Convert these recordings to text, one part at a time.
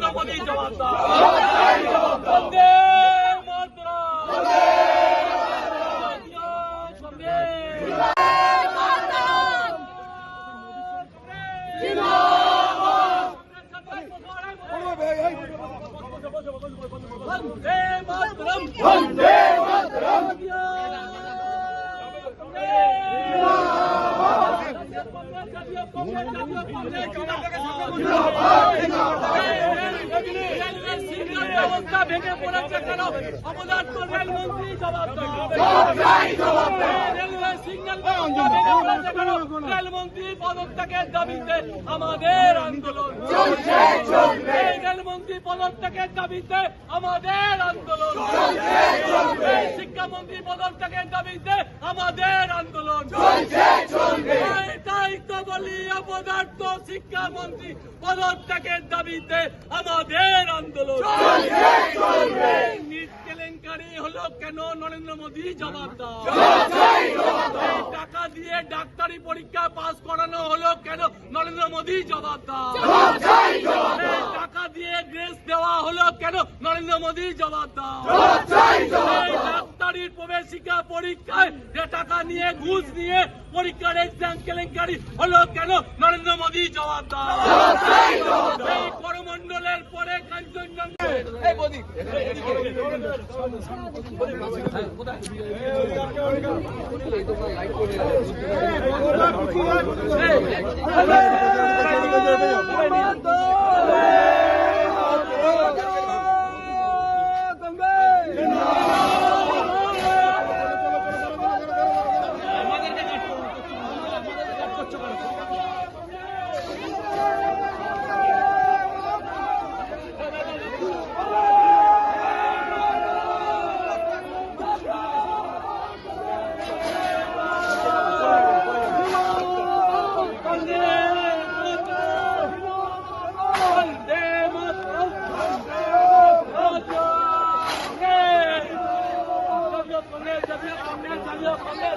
নরেন্দ্র মোদী জবাব দাও বন্দে। বন্দে মাতরম বন্দে মাতরম ব্যবস্থা ভেঙে পড়েছে কেন? অবদান করবেন মন্ত্রী জবাব রেলওয়ে রেলমন্ত্রী আমাদের আন্দোলন। রেলমন্ত্রী আমাদের আন্দোলন। এই শিক্ষামন্ত্রী পদত্যাগের দাবিতে শিক্ষামন্ত্রী পদত্যাগের দাবিতে আমাদের আন্দোলন। কেলেঙ্কারি হলো কেন নরেন্দ্র মোদী? জবাব দাও। টাকা দিয়ে ডাক্তারি পরীক্ষা পাস করানো হলো কেন? নরেন্দ্র মোদী জবাব দাও। টাকা দিয়ে গ্রেস দেওয়া হলো কেন? নরেন্দ্র মোদী জবাব দাও। এই প্রবেশিকা পরীক্ষায় যে টাকা নিয়ে ঘুষ নিয়ে পরীক্ষার এক্সাম কেলেঙ্কারি হলো কেন নরেন্দ্র মোদী জবাব দাও এই করমন্ডলের পরে কাঞ্চনজঙ্ঘা اڀرڻ چاهيو اڀرڻ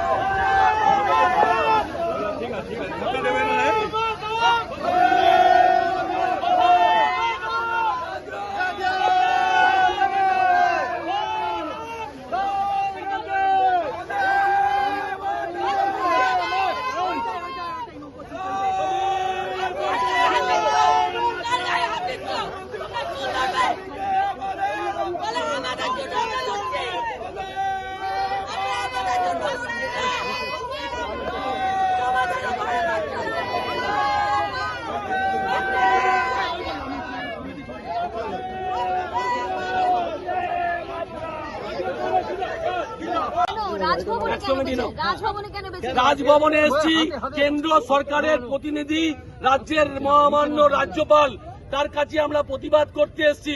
রাজভবনে এসেছি কেন্দ্র সরকারের প্রতিনিধি রাজ্যের মহামান্য রাজ্যপাল। তার কাছে আমরা প্রতিবাদ করতে এসেছি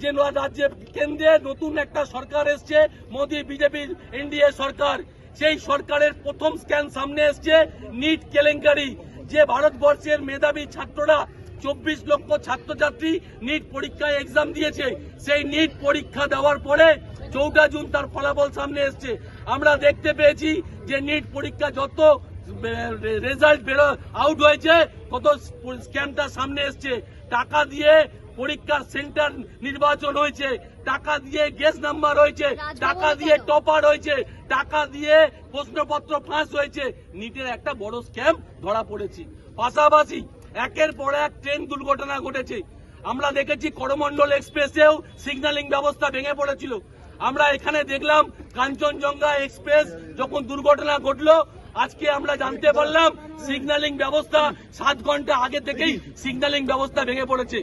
যে রাজ্যে কেন্দ্রে নতুন একটা সরকার এসছে মোদী বিজেপির এনডিএ সরকার। সেই সরকারের প্রথম স্ক্যান সামনে এসছে নিট কেলেঙ্কারি। যে ভারতবর্ষের মেধাবী ছাত্ররা চব্বিশ লক্ষ ছাত্রছাত্রী নিট পরীক্ষায় এক্সাম দিয়েছে। সেই নিট পরীক্ষা দেওয়ার পরে চৌঠা জুন তার ফলাফল সামনে এসছে। আমরা দেখতে পেয়েছি যে নিট পরীক্ষা যত রেজাল্ট বেরো আউট হয়েছে কত স্ক্যামটা সামনে এসছে। টাকা দিয়ে পরীক্ষার সেন্টার নির্বাচন হয়েছে টাকা দিয়ে গেস নাম্বার হয়েছে টাকা দিয়ে টপার হয়েছে টাকা দিয়ে প্রশ্নপত্র ফাঁস হয়েছে। নিটের একটা বড় স্ক্যাম ধরা পড়েছি। পাশাপাশি একের পর এক ট্রেন দুর্ঘটনা ঘটেছে। আমরা দেখেছি করমন্ডল এক্সপ্রেসেও সিগন্যালিং ব্যবস্থা ভেঙে পড়েছিল। আমরা এখানে দেখলাম কাঞ্চনজঙ্ঘা এক্সপ্রেস যখন দুর্ঘটনা ঘটলো আজকে আমরা জানতে পারলাম সিগন্যালিং ব্যবস্থা সাত ঘণ্টা আগে থেকেই সিগন্যালিং ব্যবস্থা ভেঙে পড়েছে।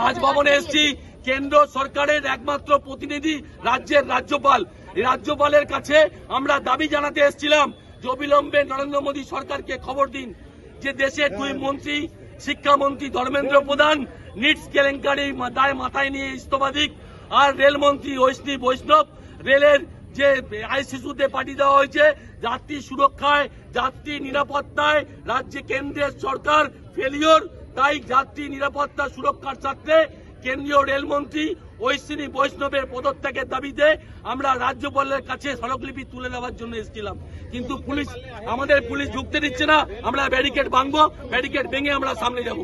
রাজভবনে এসছি। কেন্দ্র সরকারের একমাত্র প্রতিনিধি রাজ্যের রাজ্যপাল। রাজ্যপালের কাছে আমরা দাবি জানাতে এসেছিলাম যে অবিলম্বে নরেন্দ্র মোদী সরকারকে খবর দিন যে দেশের দুই মন্ত্রী শিক্ষামন্ত্রী ধর্মেন্দ্র প্রধান নিটস কেলেঙ্কারি দায় মাথায় নিয়ে ইস্তফা আর রেলমন্ত্রী ঐষ্ণী বৈষ্ণব, রেলের যে আইসিসুতে পাঠিয়ে দেওয়া হয়েছে, যাত্রী সুরক্ষায়, যাত্রী নিরাপত্তায়, রাজ্যে কেন্দ্রের সরকার ফেলিওর তাই যাত্রী নিরাপত্তা সুরক্ষার স্বার্থে কেন্দ্রীয় রেলমন্ত্রী ঐশ্বিনী বৈষ্ণবের পদত্যাগের দাবিতে আমরা রাজ্যপালের কাছে সড়কলিপি তুলে নেওয়ার জন্য এসেছিলাম। কিন্তু পুলিশ, আমাদের পুলিশ ঢুকতে দিচ্ছে না, আমরা ব্যারিকেড ভাঙবো, ব্যারিকেড ভেঙে আমরা সামনে যাব।